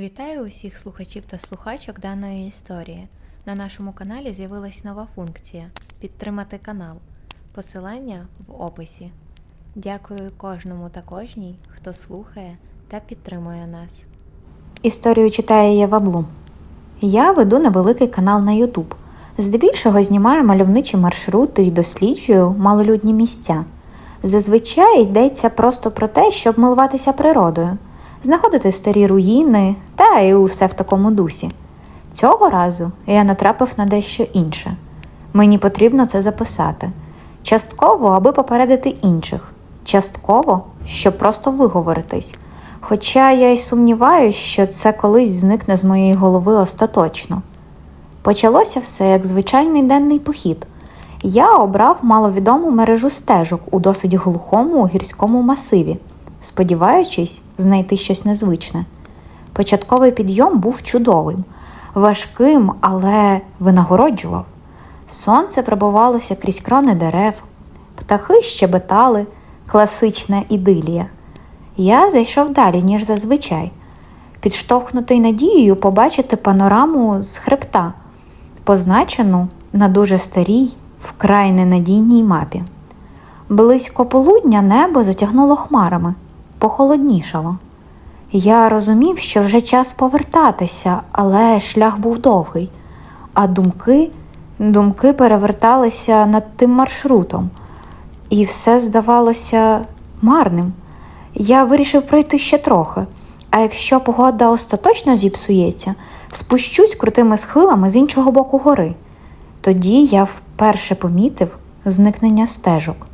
Вітаю усіх слухачів та слухачок даної історії. На нашому каналі з'явилась нова функція підтримати канал. Посилання в описі. Дякую кожному та кожній, хто слухає та підтримує нас. Історію читає Єва Блум. Я веду невеликий канал на YouTube. Здебільшого знімаю мальовничі маршрути і досліджую малолюдні місця. Зазвичай йдеться просто про те, щоб милуватися природою, знаходити старі руїни та і усе в такому дусі. Цього разу я натрапив на дещо інше. Мені потрібно це записати. Частково, аби попередити інших, частково, щоб просто виговоритись. Хоча я й сумніваюся, що це колись зникне з моєї голови остаточно. Почалося все як звичайний денний похід. Я обрав маловідому мережу стежок у досить глухому гірському масиві, сподіваючись знайти щось незвичне. Початковий підйом був чудовим, важким, але винагороджував. Сонце пробивалося крізь крони дерев, птахи щебетали, класична ідилія. Я зайшов далі, ніж зазвичай, підштовхнутий надією побачити панораму з хребта, позначену на дуже старій, вкрай ненадійній мапі. Близько полудня небо затягнуло хмарами, похолоднішало. Я розумів, що вже час повертатися, але шлях був довгий, а думки, думки переверталися над тим маршрутом, і все здавалося марним. Я вирішив пройти ще трохи, а якщо погода остаточно зіпсується, спущусь крутими схилами з іншого боку гори. Тоді я вперше помітив зникнення стежок.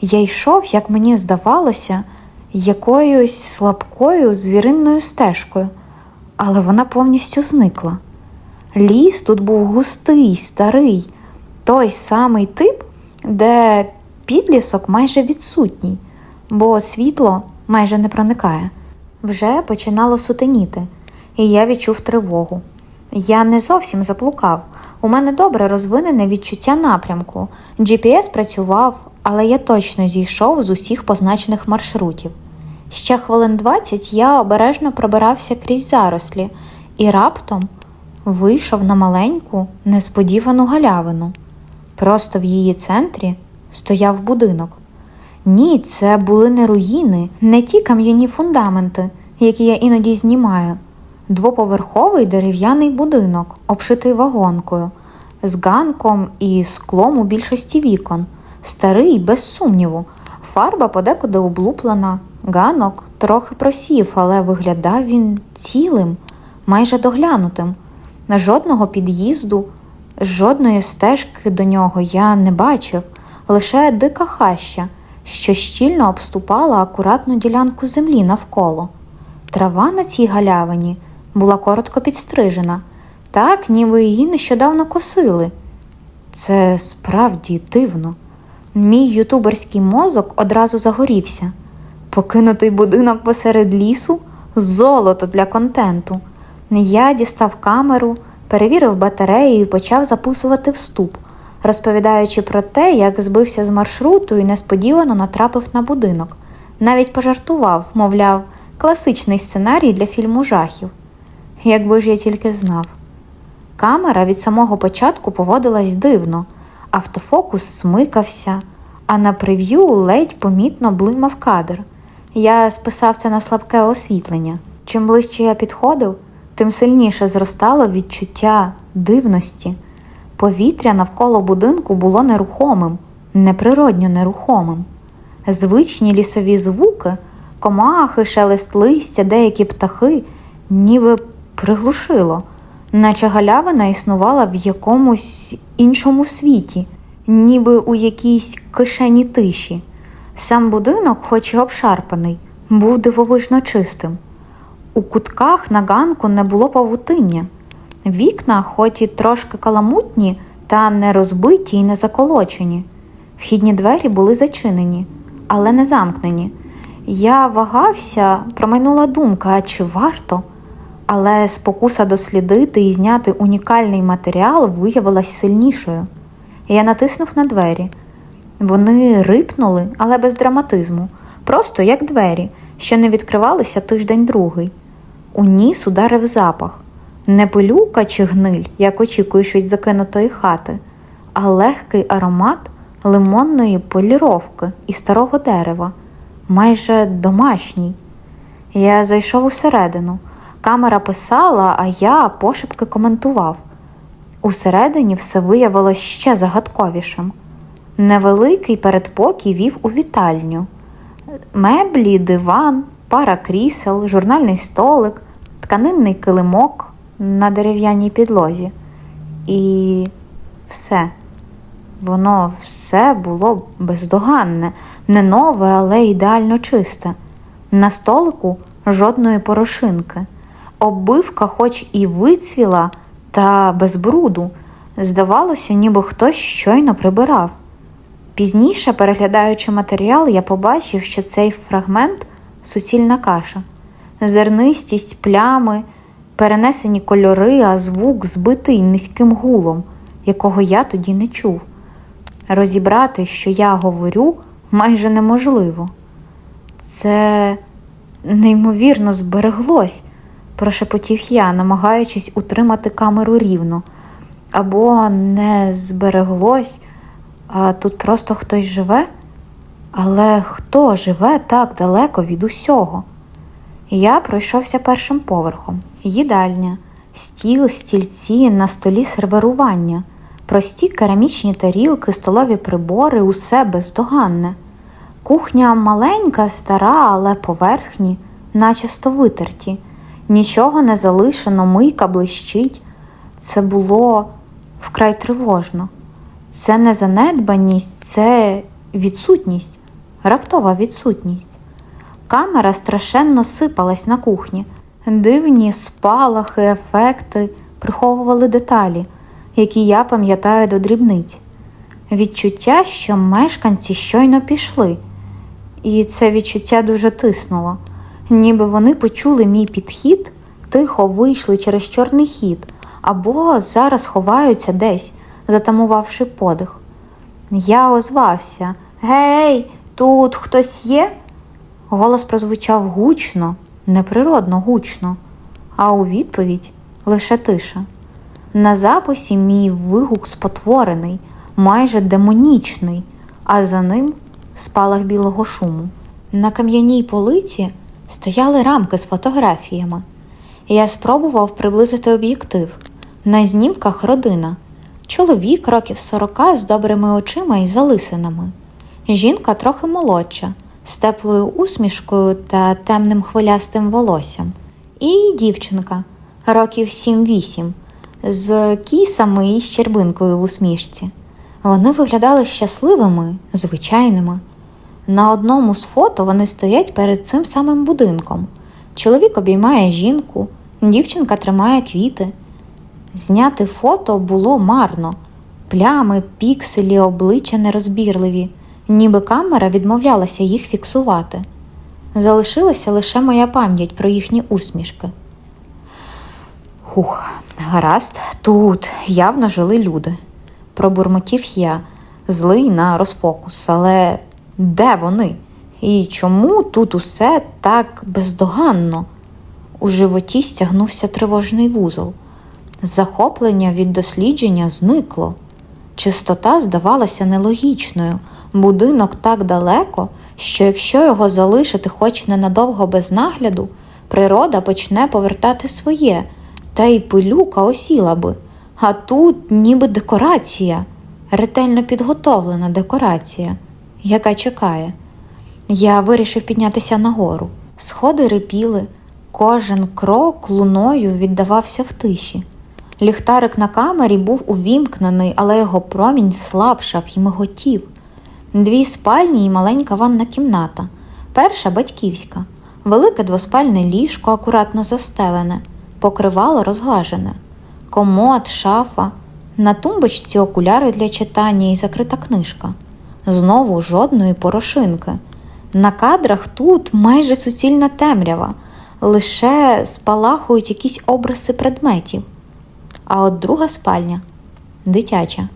Я йшов, як мені здавалося, якоюсь слабкою звіринною стежкою, але вона повністю зникла. Ліс тут був густий, старий, той самий тип, де підлісок майже відсутній, бо світло майже не проникає. Вже починало сутеніти, і я відчув тривогу. Я не зовсім заблукав. У мене добре розвинене відчуття напрямку. GPS працював, але я точно зійшов з усіх позначених маршрутів. Ще хвилин 20 я обережно пробирався крізь зарослі і раптом вийшов на маленьку, несподівану галявину. Просто в її центрі стояв будинок. Ні, це були не руїни, не ті кам'яні фундаменти, які я іноді знімаю. Двоповерховий дерев'яний будинок, обшитий вагонкою, з ганком і склом у більшості вікон, старий, без сумніву. Фарба подекуди облуплена, ганок трохи просів, але виглядав він цілим, майже доглянутим. На Жодного під'їзду, жодної стежки до нього я не бачив, лише дика хаща, що щільно обступала акуратну ділянку землі навколо. Трава на цій галявині була коротко підстрижена, так ніби її нещодавно косили. Це справді дивно. Мій ютуберський мозок одразу загорівся. Покинутий будинок посеред лісу золото для контенту. Я дістав камеру, перевірив батарею і почав записувати вступ, розповідаючи про те, як збився з маршруту і несподівано натрапив на будинок. Навіть пожартував, мовляв, класичний сценарій для фільму жахів. Якби ж я тільки знав. Камера від самого початку поводилась дивно, автофокус смикався, а на прев'ю ледь помітно блимав кадр. Я списав це на слабке освітлення. Чим ближче я підходив, тим сильніше зростало відчуття дивності. Повітря навколо будинку було нерухомим, неприродньо нерухомим. Звичні лісові звуки, комахи, шелест листя, деякі птахи, ніби приглушило, наче галявина існувала в якомусь іншому світі, ніби у якійсь кишені тиші. Сам будинок, хоч і обшарпаний, був дивовижно чистим. У кутках на ганку не було павутиння. Вікна, хоч і трошки каламутні, та не розбиті і не заколочені. Вхідні двері були зачинені, але не замкнені. Я вагався, промайнула думка, чи варто? Але спокуса дослідити і зняти унікальний матеріал виявилась сильнішою. Я натиснув на двері. Вони рипнули, але без драматизму, просто як двері, що не відкривалися тиждень другий. у ніс ударив запах. Не пилюка чи гниль, як очікуєш від закинутої хати, а легкий аромат лимонної поліровки і старого дерева, майже домашній. Я зайшов усередину. Камера писала, а я пошепки коментував. Усередині все виявилось ще загадковішим. Невеликий передпокій вів у вітальню. Меблі, диван, пара крісел, журнальний столик, тканинний килимок на дерев'яній підлозі. І все. Воно все було бездоганне, не нове, але ідеально чисте. На столику жодної порошинки. Оббивка, хоч і вицвіла, та без бруду. Здавалося, ніби хтось щойно прибирав. Пізніше, переглядаючи матеріал, я побачив, що цей фрагмент суцільна каша, зернистість, плями, перенесені кольори, а звук збитий низьким гулом, якого я тоді не чув. Розібрати, що я говорю, майже неможливо. Це неймовірно збереглось, прошепотів я, намагаючись утримати камеру рівно. Або не збереглось, а тут просто хтось живе. Але хто живе так далеко від усього? Я пройшовся першим поверхом. Їдальня, стіл, стільці, на столі серверування, прості керамічні тарілки, столові прибори, усе бездоганне. Кухня маленька, стара, але поверхні, начисто витерті. Нічого не залишено, мийка блищить. Це було вкрай тривожно. Це не занедбаність, це відсутність, раптова відсутність. Камера страшенно сипалась на кухні. Дивні спалахи, ефекти приховували деталі, які я пам'ятаю до дрібниць. Відчуття, що мешканці щойно пішли, і це відчуття дуже тиснуло, ніби вони почули мій підхід, тихо вийшли через чорний хід, або зараз ховаються десь, затамувавши подих. Я озвався Гей, тут хтось є? Голос прозвучав гучно, неприродно гучно, а у відповідь лише тиша. На записі мій вигук спотворений, майже демонічний, а за ним спалах білого шуму. На кам'яній полиці стояли рамки з фотографіями. Я спробував приблизити об'єктив. На знімках родина. Чоловік років сорока з добрими очима і залисинами. Жінка трохи молодша, з теплою усмішкою та темним хвилястим волоссям. І дівчинка років 7-8, з кісами і щербинкою в усмішці. Вони виглядали щасливими, звичайними. На одному з фото вони стоять перед цим самим будинком. Чоловік обіймає жінку, дівчинка тримає квіти. Зняти фото було марно. Плями, пікселі, обличчя нерозбірливі, ніби камера відмовлялася їх фіксувати. Залишилася лише моя пам'ять про їхні усмішки. Хух, гаразд, тут явно жили люди. Пробурмотів я, злий на розфокус, але де вони? І чому тут усе так бездоганно? У животі стягнувся тривожний вузол. Захоплення від дослідження зникло. Чистота здавалася нелогічною. Будинок так далеко, що якщо його залишити хоч ненадовго без нагляду, природа почне повертати своє, та й пилюка осіла би. А тут ніби декорація, ретельно підготовлена декорація, яка чекає. Я вирішив піднятися нагору. Сходи рипіли, кожен крок луною віддавався в тиші. Ліхтарик на камері був увімкнений, але його промінь слабшав і миготів. Дві спальні і маленька ванна кімната. Перша батьківська, велике двоспальне ліжко, акуратно застелене, покривало розглажене, комод, шафа, на тумбочці окуляри для читання і закрита книжка. Знову жодної порошинки. На кадрах тут майже суцільна темрява, лише спалахують якісь обриси предметів. А от друга спальня дитяча.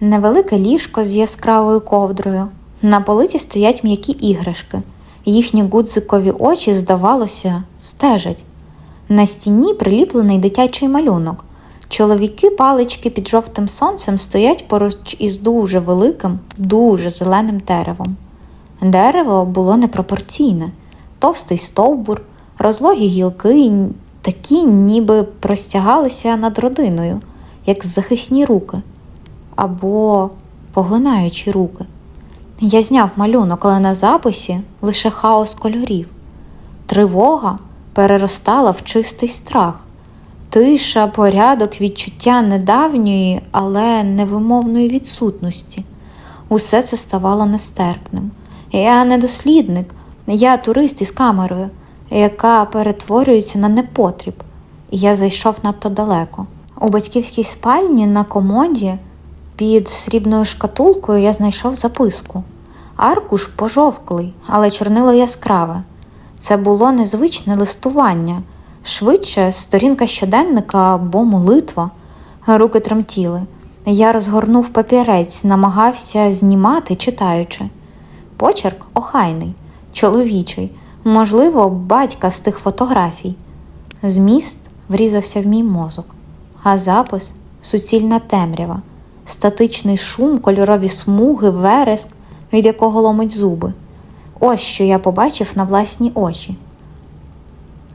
Невелике ліжко з яскравою ковдрою. На полиці стоять м'які іграшки. Їхні гудзикові очі, здавалося, стежать. На стіні приліплений дитячий малюнок. Чоловіки палички під жовтим сонцем стоять поруч із дуже великим, дуже зеленим деревом. Дерево було непропорційне, товстий стовбур, розлогі гілки, такі ніби простягалися над родиною, як захисні руки або поглинаючі руки. Я зняв малюнок, але на записі лише хаос кольорів. Тривога переростала в чистий страх. Тиша, порядок, відчуття недавньої, але невимовної відсутності. Усе це ставало нестерпним. Я не дослідник, я турист із камерою, яка перетворюється на непотріб. І я зайшов надто далеко. У батьківській спальні на комоді під срібною шкатулкою я знайшов записку. Аркуш пожовклий, але чорнило яскраве. Це було незвичне листування, швидше сторінка щоденника або молитва. Руки тремтіли. Я розгорнув папірець, намагався знімати, читаючи. Почерк охайний, чоловічий, можливо, батька з тих фотографій. Зміст врізався в мій мозок, а запис суцільна темрява, статичний шум, кольорові смуги, вереск, від якого ломить зуби. Ось що я побачив на власні очі.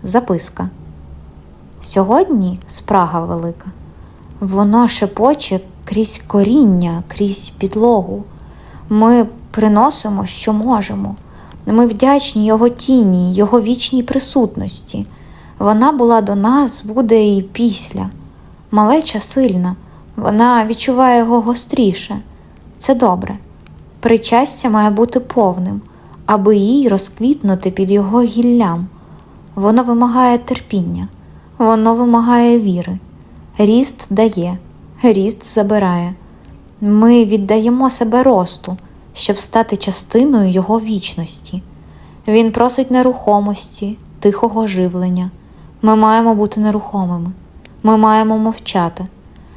Записка. Сьогодні спрага велика. Воно шепоче крізь коріння, крізь підлогу. Ми приносимо, що можемо. Ми вдячні Його тіні, Його вічній присутності. Вона була до нас, буде і після. Малеча сильна, вона відчуває його гостріше. Це добре. Причастя має бути повним, аби їй розквітнути під його гіллям. Воно вимагає терпіння, воно вимагає віри. Ріст дає, ріст забирає. Ми віддаємо себе росту, щоб стати частиною його вічності. Він просить нерухомості, тихого живлення. Ми маємо бути нерухомими, ми маємо мовчати.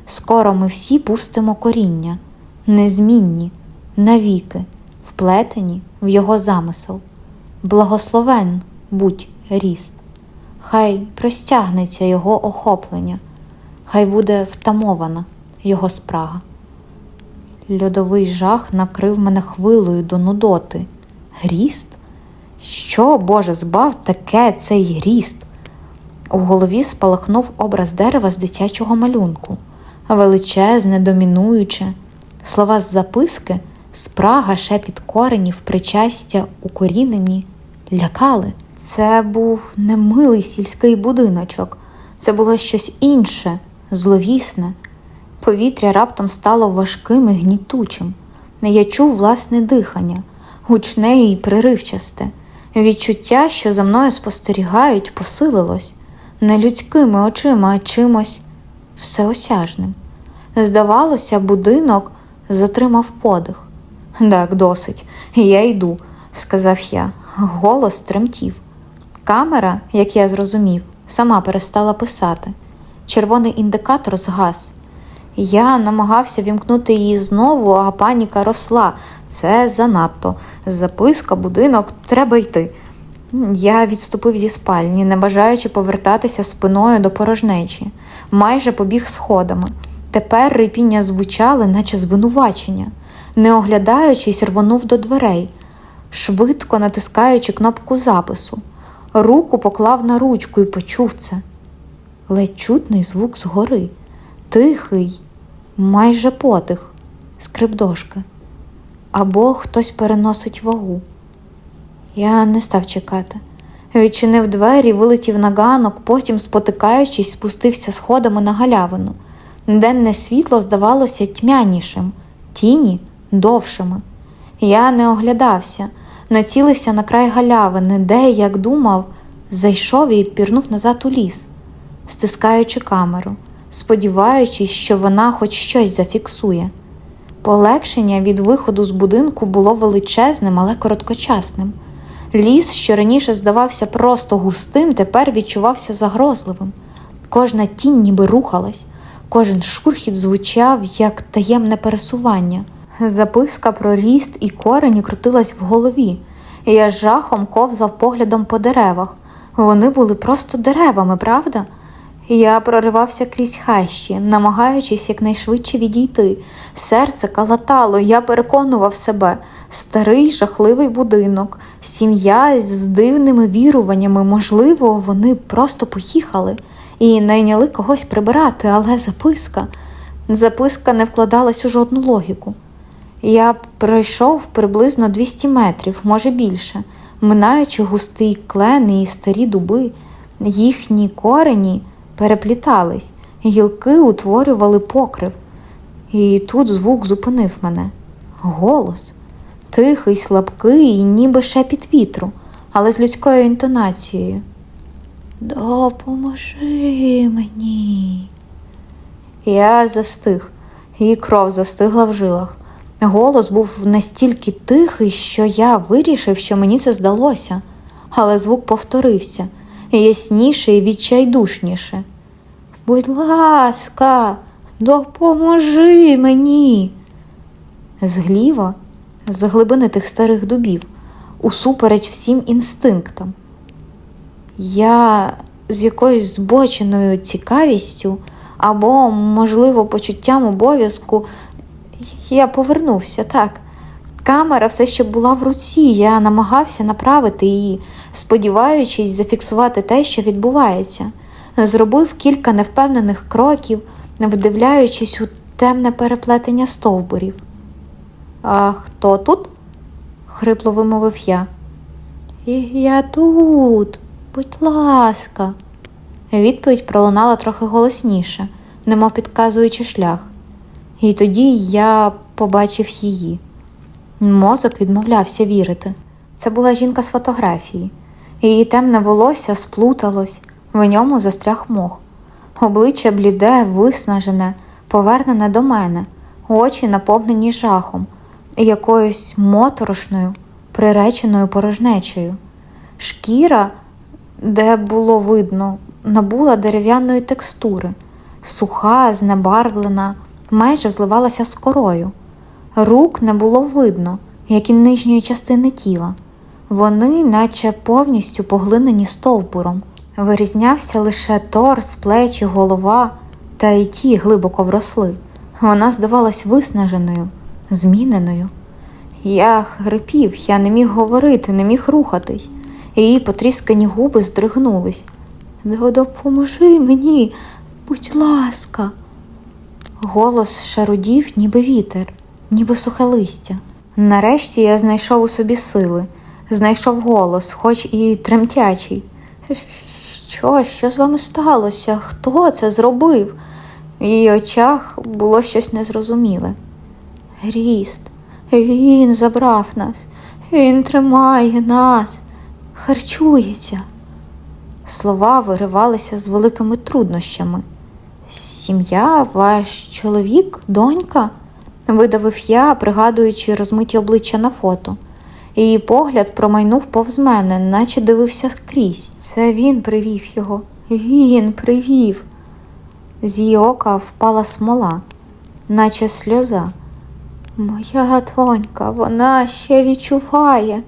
Скоро ми всі пустимо коріння, незмінні, навіки, вплетені в його замисел. Благословен будь ріст. Хай простягнеться його охоплення, хай буде втамована його спрага. Льодовий жах накрив мене хвилею до нудоти. Гріст? Що, Боже, збав таке цей гріст? У голові спалахнув образ дерева з дитячого малюнку, величезне, домінуюче. Слова з записки, спрага, шепіт коренів, причастя, укорінені, лякали. Це був не милий сільський будиночок, це було щось інше, зловісне. Повітря раптом стало важким і гнітучим. Я чув власне дихання, гучне і приривчасте. Відчуття, що за мною спостерігають, посилилось не людськими очима, а чимось всеосяжним. Здавалося, будинок затримав подих. Так, досить, я йду, сказав я. Голос тремтів. Камера, як я зрозумів, сама перестала писати. Червоний індикатор згас. Я намагався вімкнути її знову, а паніка росла. Це занадто. Записка, будинок, треба йти. Я відступив зі спальні, не бажаючи повертатися спиною до порожнечі, майже побіг сходами. Тепер рипіння звучали, наче звинувачення. Не оглядаючись, рвонув до дверей, швидко натискаючи кнопку запису. Руку поклав на ручку і почув це. Ледь чутний звук згори, тихий, майже потих, скрип дошки. Або хтось переносить вагу. Я не став чекати. Відчинив двері, вилетів на ганок, потім, спотикаючись, спустився сходами на галявину. Денне світло здавалося тьмянішим, тіні довшими. Я не оглядався, націлився на край галявини, де, як думав, зайшов і пірнув назад у ліс, стискаючи камеру, сподіваючись, що вона хоч щось зафіксує. Полегшення від виходу з будинку було величезним, але короткочасним. Ліс, що раніше здавався просто густим, тепер відчувався загрозливим. Кожна тінь ніби рухалась, кожен шурхіт звучав як таємне пересування. Записка про ріст і корені крутилась в голові, і я жахом ковзав поглядом по деревах. Вони були просто деревами, правда? Я проривався крізь хащі, намагаючись якнайшвидше відійти. Серце калатало, я переконував себе. Старий жахливий будинок, сім'я з дивними віруваннями, можливо, вони просто поїхали і найняли когось прибирати, але записка. Записка не вкладалась у жодну логіку. Я пройшов приблизно 200 метрів, може більше, минаючи густий клен і старі дуби. Їхні корені переплітались, гілки утворювали покрив. І тут звук зупинив мене. Голос. Тихий, слабкий, ніби шепіт вітру, але з людською інтонацією. Допоможи мені. Я застиг, і кров застигла в жилах. Голос був настільки тихий, що я вирішив, що мені це здалося, але звук повторився ясніше і відчайдушніше. Будь ласка, допоможи мені. З гліва, з глибини тих старих дубів, усупереч всім інстинктам. Я з якоюсь збоченою цікавістю або, можливо, почуттям обов'язку я повернувся, так. Камера все ще була в руці, я намагався направити її, сподіваючись зафіксувати те, що відбувається. Зробив кілька невпевнених кроків, вдивляючись у темне переплетення стовбурів. А хто тут? хрипло вимовив я. Я тут, будь ласка. Відповідь пролунала трохи голосніше, немов підказуючи шлях. І тоді я побачив її. Мозок відмовлявся вірити. Це була жінка з фотографії. Її темне волосся сплуталось, в ньому застряг мох. Обличчя бліде, виснажене, повернене до мене, очі наповнені жахом, і якоюсь моторошною, приреченою порожнечею. Шкіра, де було видно, набула дерев'яної текстури, суха, знебарвлена, майже зливалася з корою. Рук не було видно, як і нижньої частини тіла. Вони, наче повністю поглинені стовбуром. Вирізнявся лише торс, плечі, голова, та й ті глибоко вросли. Вона здавалась виснаженою, зміненою. Я хрипів, я не міг говорити, не міг рухатись. Її потріскані губи здригнулись. Допоможи мені, будь ласка. Голос шарудів, ніби вітер, ніби сухе листя. Нарешті я знайшов у собі сили, знайшов голос, хоч і тремтячий. Що, що з вами сталося? Хто це зробив? В її очах було щось незрозуміле. Гріст, він забрав нас, він тримає нас, харчується. Слова виривалися з великими труднощами. Сім'я, ваш чоловік, донька? Видавив я, пригадуючи розмиті обличчя на фото. Її погляд промайнув повз мене, наче дивився крізь. Це він привів його. Він привів. З її ока впала смола, наче сльоза. Моя донька, вона ще відчуває.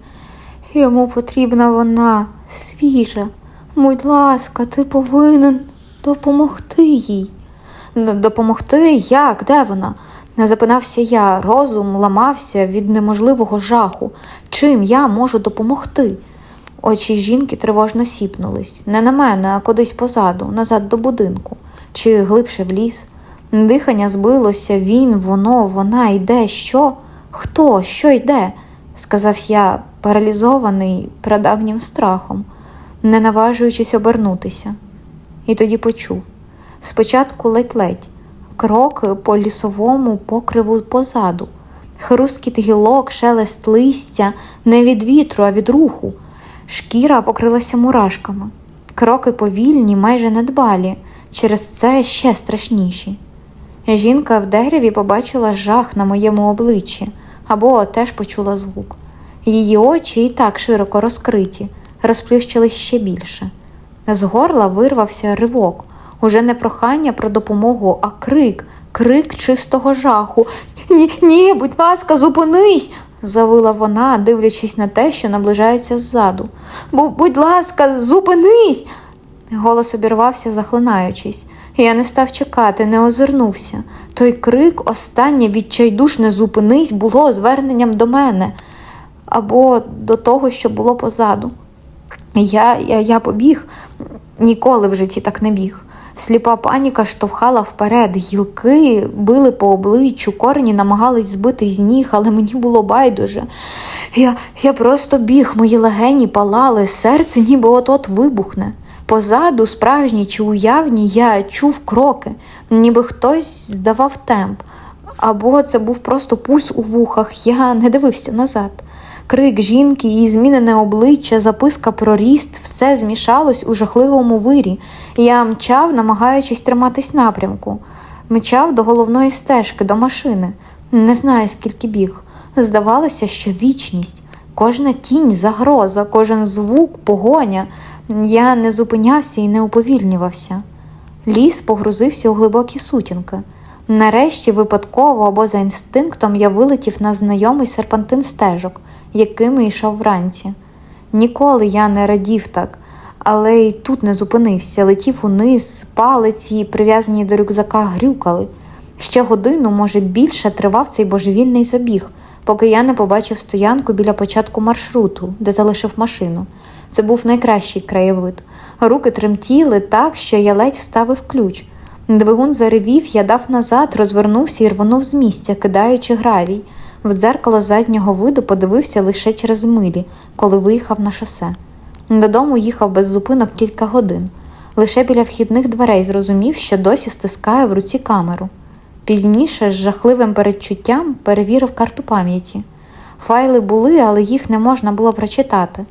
Йому потрібна вона свіжа. Будь ласка, ти повинен допомогти їй. «Ну, Допомогти як? Де вона? Не запинався я, розум ламався від неможливого жаху. Чим я можу допомогти? Очі жінки тривожно сіпнулись. Не на мене, а кудись позаду, назад до будинку, чи глибше в ліс. Дихання збилося, він, воно, вона йде. Що? Хто? Що йде? сказав я, паралізований прадавнім страхом, не наважуючись обернутися. І тоді почув спочатку ледь-ледь, кроки по лісовому покриву позаду, хрускіт гілок, шелест листя не від вітру, а від руху. Шкіра покрилася мурашками, кроки повільні, майже недбалі, через це ще страшніші. Жінка в дереві побачила жах на моєму обличчі або теж почула звук. Її очі і так широко розкриті, розплющились ще більше. З горла вирвався ривок, уже не прохання про допомогу, а крик, крик чистого жаху. Ні, ні, будь ласка, зупинись. завила вона, дивлячись на те, що наближається ззаду. «Бу- Будь ласка, зупинись. Голос обірвався, захлинаючись. Я не став чекати, не озирнувся. Той крик, останнє відчайдушне зупинись, було зверненням до мене або до того, що було позаду. Я, я, я побіг, ніколи в житті так не біг. Сліпа паніка штовхала вперед, гілки били по обличчю, корені намагались збити з ніг, але мені було байдуже. Я, я просто біг, мої легені палали, серце ніби от-от вибухне. Позаду, справжні чи уявні, я чув кроки, ніби хтось здавав темп. Або це був просто пульс у вухах, я не дивився назад. Крик жінки, її змінене обличчя, записка про ріст, все змішалось у жахливому вирі. Я мчав, намагаючись триматись напрямку. Мчав до головної стежки, до машини. Не знаю, скільки біг. Здавалося, що вічність, кожна тінь, загроза, кожен звук, погоня. Я не зупинявся і не уповільнювався. Ліс погрузився у глибокі сутінки. Нарешті, випадково або за інстинктом, я вилетів на знайомий серпантин стежок, якими йшов вранці. Ніколи я не радів так, але й тут не зупинився, летів униз, палиці, прив'язані до рюкзака, грюкали. Ще годину, може, більше тривав цей божевільний забіг, поки я не побачив стоянку біля початку маршруту, де залишив машину. Це був найкращий краєвид. Руки тремтіли так, що я ледь вставив ключ. Двигун заревів, я дав назад, розвернувся і рвонув з місця, кидаючи гравій. В дзеркало заднього виду подивився лише через милі, коли виїхав на шосе. Додому їхав без зупинок кілька годин. Лише біля вхідних дверей зрозумів, що досі стискає в руці камеру. Пізніше, з жахливим передчуттям, перевірив карту пам'яті. Файли були, але їх не можна було прочитати.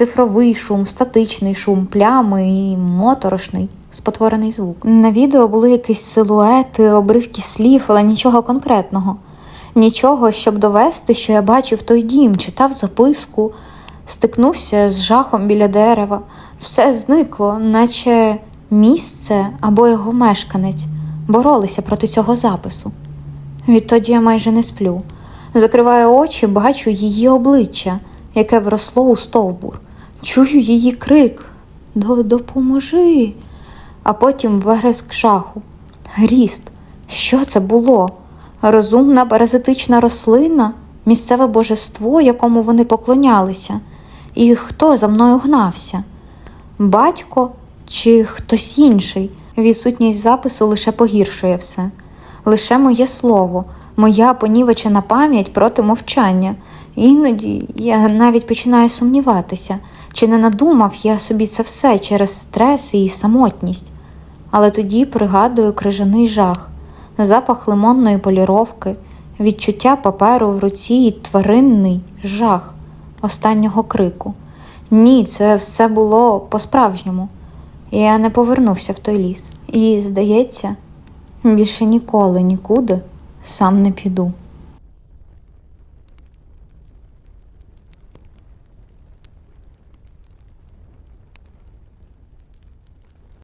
Цифровий шум, статичний шум, плями моторошний, спотворений звук. На відео були якісь силуети, обривки слів, але нічого конкретного. Нічого, щоб довести, що я бачив той дім, читав записку, стикнувся з жахом біля дерева. Все зникло, наче місце або його мешканець боролися проти цього запису. Відтоді я майже не сплю. Закриваю очі, бачу її обличчя, яке вросло у стовбур. Чую її крик Допоможи. А потім вереск жаху. Гріст. Що це було? Розумна паразитична рослина, місцеве божество, якому вони поклонялися. І хто за мною гнався? Батько чи хтось інший? Відсутність запису лише погіршує все. Лише моє слово, моя понівечена пам'ять проти мовчання. Іноді я навіть починаю сумніватися, чи не надумав я собі це все через стрес і самотність. Але тоді пригадую крижаний жах, запах лимонної поліровки, відчуття паперу в руці і тваринний жах останнього крику. Ні, це все було по-справжньому. Я не повернувся в той ліс. І, здається, більше ніколи нікуди сам не піду.